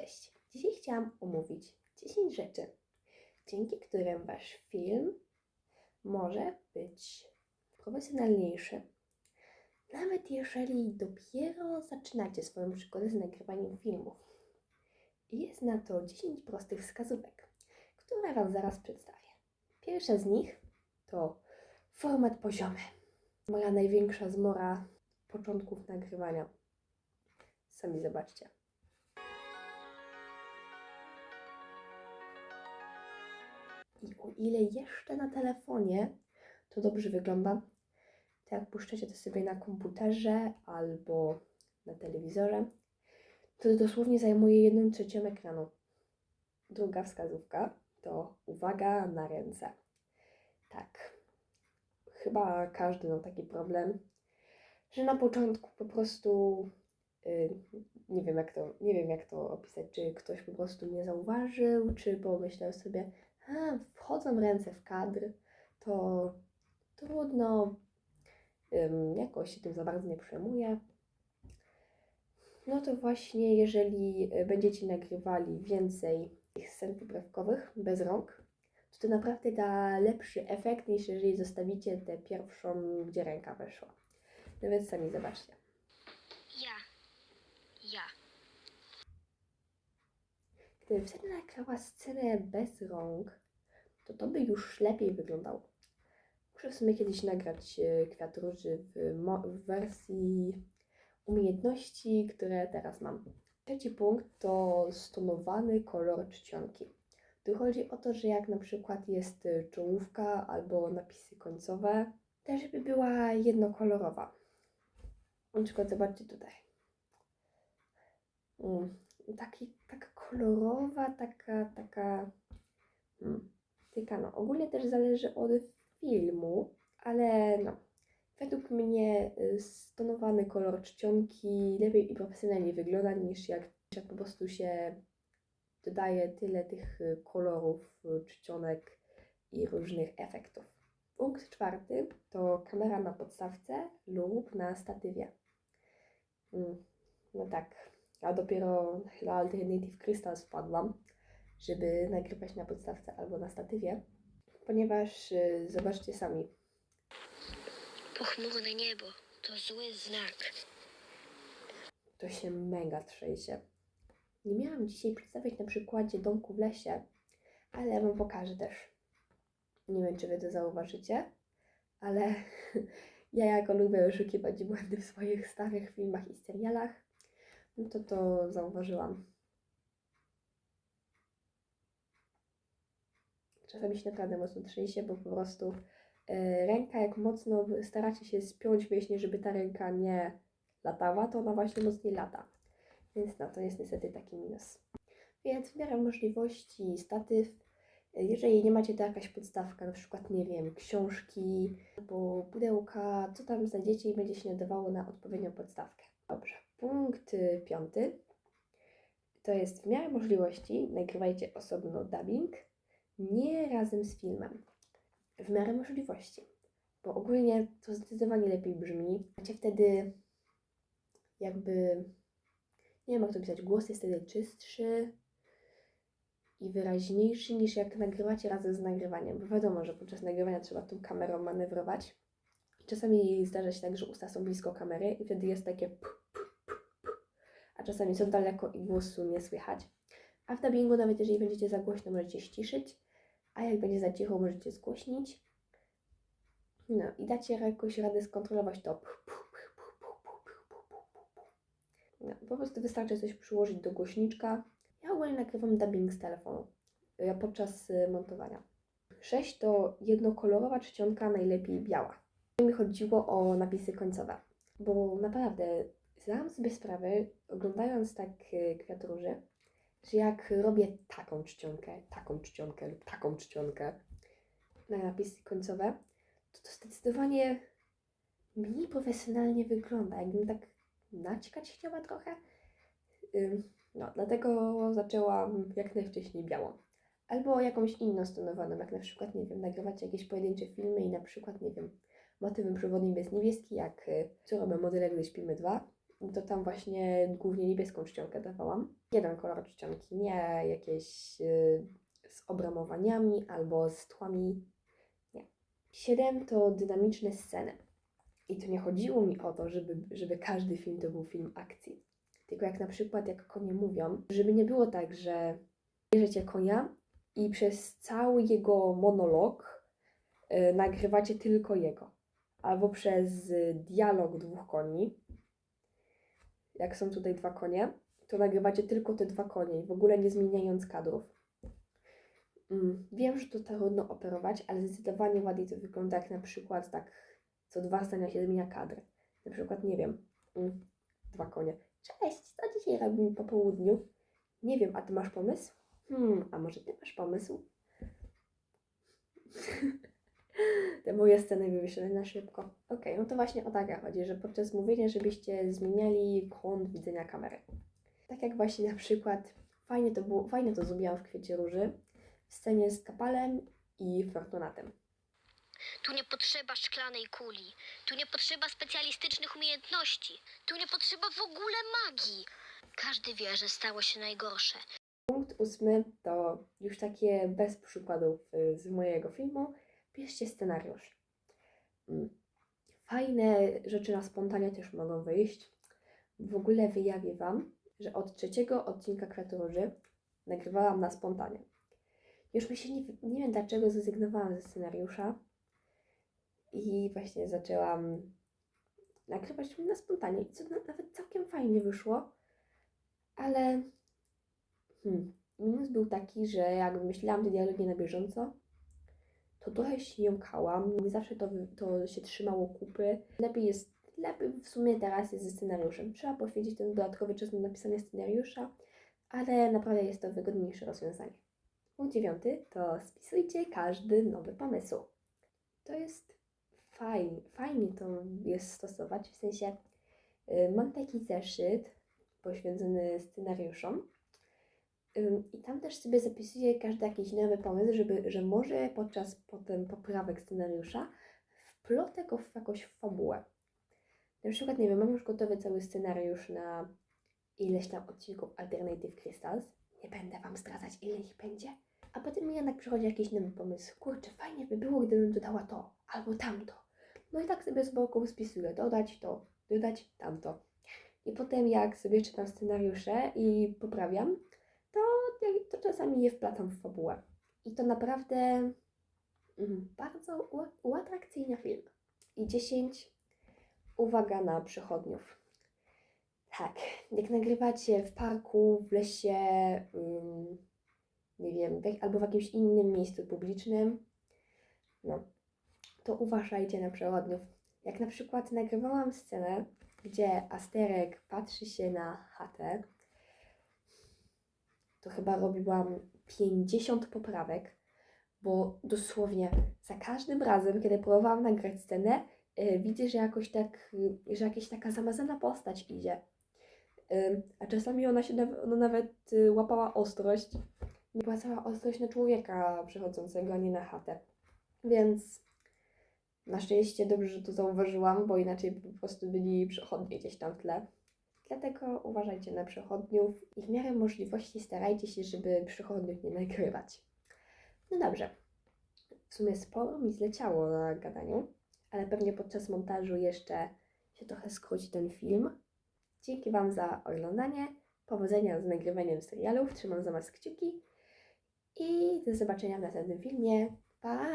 Cześć! Dzisiaj chciałam omówić 10 rzeczy, dzięki którym Wasz film może być profesjonalniejszy. Nawet jeżeli dopiero zaczynacie swoją przygodę z nagrywaniem filmów. Jest na to 10 prostych wskazówek, które Wam zaraz przedstawię. Pierwsza z nich to format poziomy. Moja największa zmora początków nagrywania. Sami zobaczcie. I o ile jeszcze na telefonie to dobrze wygląda, to jak puszczacie to sobie na komputerze albo na telewizorze, to dosłownie zajmuje jedną trzecią ekranu. Druga wskazówka to uwaga na ręce. Tak, chyba każdy ma taki problem, że na początku po prostu y, nie wiem jak to, nie wiem jak to opisać, czy ktoś po prostu nie zauważył, czy pomyślał sobie, a wchodzą ręce w kadr, to trudno, ym, jakoś się tym za bardzo nie przejmuję. No to właśnie, jeżeli y, będziecie nagrywali więcej tych scen poprawkowych bez rąk, to to naprawdę da lepszy efekt niż jeżeli zostawicie tę pierwszą, gdzie ręka weszła. No więc sami zobaczcie. Ja. Ja. Gdybym wtedy nagrała scenę bez rąk, to to by już lepiej wyglądało. Muszę w sumie kiedyś nagrać e, kwiat róży w, w wersji umiejętności, które teraz mam. Trzeci punkt to stonowany kolor czcionki. Tu chodzi o to, że jak na przykład jest e, czołówka albo napisy końcowe, też by była jednokolorowa. Na przykład zobaczcie tutaj. Mm, taki, taka kolorowa, taka, taka mm, tyka, no. Ogólnie też zależy od filmu, ale no, według mnie y, stonowany kolor czcionki lepiej i profesjonalnie wygląda niż jak, jak po prostu się dodaje tyle tych y, kolorów, y, czcionek i różnych efektów. Punkt czwarty to kamera na podstawce lub na statywie. Mm, no tak, ja dopiero na Alternative Crystals wpadłam, żeby nagrywać na podstawce albo na statywie, ponieważ y, zobaczcie sami, Pochmurne niebo to zły znak. to się mega trzęsie. Nie miałam dzisiaj przedstawiać na przykładzie domku w lesie, ale ja Wam pokażę też. Nie wiem, czy Wy to zauważycie, ale ja jako lubię wyszukiwać błędy w swoich starych filmach i serialach, no to to zauważyłam. Czasami się naprawdę mocno trzęsie, bo po prostu e, ręka jak mocno staracie się spiąć mięśnie, żeby ta ręka nie latała, to ona właśnie mocniej lata. Więc no, to jest niestety taki minus. Więc w miarę możliwości statyw, jeżeli nie macie to jakaś podstawka, na przykład, nie wiem, książki albo pudełka, co tam znajdziecie i będzie się nadawało na odpowiednią podstawkę. Dobrze. Punkt y, piąty to jest w miarę możliwości nagrywajcie osobno dubbing, nie razem z filmem. W miarę możliwości. Bo ogólnie to zdecydowanie lepiej brzmi. Macie wtedy jakby, nie wiem jak to pisać, głos jest wtedy czystszy i wyraźniejszy niż jak nagrywacie razem z nagrywaniem. Bo wiadomo, że podczas nagrywania trzeba tą kamerą manewrować. Czasami zdarza się tak, że usta są blisko kamery i wtedy jest takie p, p, p, p, a czasami są daleko i głosu nie słychać. A w dubbingu nawet jeżeli będziecie za głośno, możecie ściszyć, a jak będzie za cicho, możecie zgłośnić. No i dacie jakoś radę skontrolować to. No, po prostu wystarczy coś przyłożyć do głośniczka. Ja ogólnie nagrywam dubbing z telefonu podczas y, montowania. 6 to jednokolorowa czcionka, najlepiej biała. Mi chodziło o napisy końcowe, bo naprawdę zdałam sobie sprawę, oglądając tak y, kwiat róży, że jak robię taką czcionkę, taką czcionkę lub taką czcionkę na napisy końcowe, to to zdecydowanie mniej profesjonalnie wygląda. Jakbym tak naćkać chciała trochę. No, dlatego zaczęłam jak najwcześniej białą. Albo jakąś inną stonowaną, jak na przykład, nie wiem, nagrywać jakieś pojedyncze filmy i na przykład, nie wiem, motywem przewodnim jest niebieski, jak y, co robią modele, gdy śpimy dwa, to tam właśnie głównie niebieską czcionkę dawałam. Jeden kolor czcionki, nie jakieś y, z obramowaniami albo z tłami. Nie. Siedem to dynamiczne sceny. I tu nie chodziło mi o to, żeby, żeby każdy film to był film akcji. Tylko jak na przykład, jak konie mówią, żeby nie było tak, że bierzecie konia i przez cały jego monolog y, nagrywacie tylko jego. Albo przez dialog dwóch koni. Jak są tutaj dwa konie, to nagrywacie tylko te dwa konie i w ogóle nie zmieniając kadrów. Mm, wiem, że to trudno operować, ale zdecydowanie ładniej to wygląda, jak na przykład tak co dwa zdania się zmienia kadr. Na przykład, nie wiem, mm, dwa konie. Cześć, co dzisiaj robimy po południu? Nie wiem, a ty masz pomysł? Hmm, a może ty masz pomysł? Te moje sceny wymyślone na szybko. Okej, no to właśnie o takie chodzi, że podczas mówienia, żebyście zmieniali kąt widzenia kamery. Tak jak właśnie na przykład, fajnie to było, fajnie to zrobiłam w Kwiecie Róży, w scenie z Kapalem i Fortunatem. Tu nie potrzeba szklanej kuli. Tu nie potrzeba specjalistycznych umiejętności. Tu nie potrzeba w ogóle magii. Każdy wie, że stało się najgorsze. Punkt ósmy to już takie bez przykładów y, z mojego filmu. Piszcie scenariusz. Mm. Fajne rzeczy na spontanie też mogą wyjść. W ogóle wyjawię Wam, że od trzeciego odcinka Kwiatu Róży nagrywałam na spontanie. Już mi się nie, nie wiem dlaczego zrezygnowałam ze scenariusza i właśnie zaczęłam nagrywać na spontanie. I co na, nawet całkiem fajnie wyszło, ale Hmm. Minus był taki, że jak myślałam te dialogi na bieżąco, to trochę się jąkałam. Nie zawsze to, to się trzymało kupy. Lepiej jest, lepiej w sumie teraz jest ze scenariuszem. Trzeba poświęcić ten dodatkowy czas na napisanie scenariusza, ale naprawdę jest to wygodniejsze rozwiązanie. Punkt dziewiąty to spisujcie każdy nowy pomysł. To jest fajnie, fajnie to jest stosować, w sensie y, mam taki zeszyt poświęcony scenariuszom, I tam też sobie zapisuję każdy jakiś nowy pomysł, żeby, że może podczas potem poprawek scenariusza wplotę go w jakąś fabułę. Na przykład, nie wiem, mam już gotowy cały scenariusz na ileś tam odcinków Alternative Crystals. Nie będę Wam zdradzać, ile ich będzie. A potem mi jednak przychodzi jakiś nowy pomysł. Kurczę, fajnie by było, gdybym dodała to albo tamto. No i tak sobie z boku spisuję, dodać to, dodać tamto. I potem jak sobie czytam scenariusze i poprawiam, to, to czasami je wplatam w fabułę. I to naprawdę mm, bardzo ua- uatrakcyjnia film. I 10. Uwaga na przechodniów. Tak, jak nagrywacie w parku, w lesie, ym, nie wiem, albo w jakimś innym miejscu publicznym, no, to uważajcie na przechodniów. Jak na przykład nagrywałam scenę, gdzie Asterek patrzy się na chatę, to chyba robiłam 50 poprawek, bo dosłownie za każdym razem, kiedy próbowałam nagrać scenę, y, widzę, że jakoś tak, y, że jakaś taka zamazana postać idzie. Ym, a czasami ona się naw- ona nawet y, łapała ostrość. Była cała ostrość na człowieka przechodzącego, a nie na chatę. Więc na szczęście dobrze, że to zauważyłam, bo inaczej by po prostu byli przechodnie gdzieś tam w tle. Dlatego uważajcie na przechodniów i w miarę możliwości starajcie się, żeby przechodniów nie nagrywać. No dobrze. W sumie sporo mi zleciało na gadaniu, ale pewnie podczas montażu jeszcze się trochę skróci ten film. Dzięki Wam za oglądanie. Powodzenia z nagrywaniem serialów. Trzymam za Was kciuki. I do zobaczenia w następnym filmie. Pa!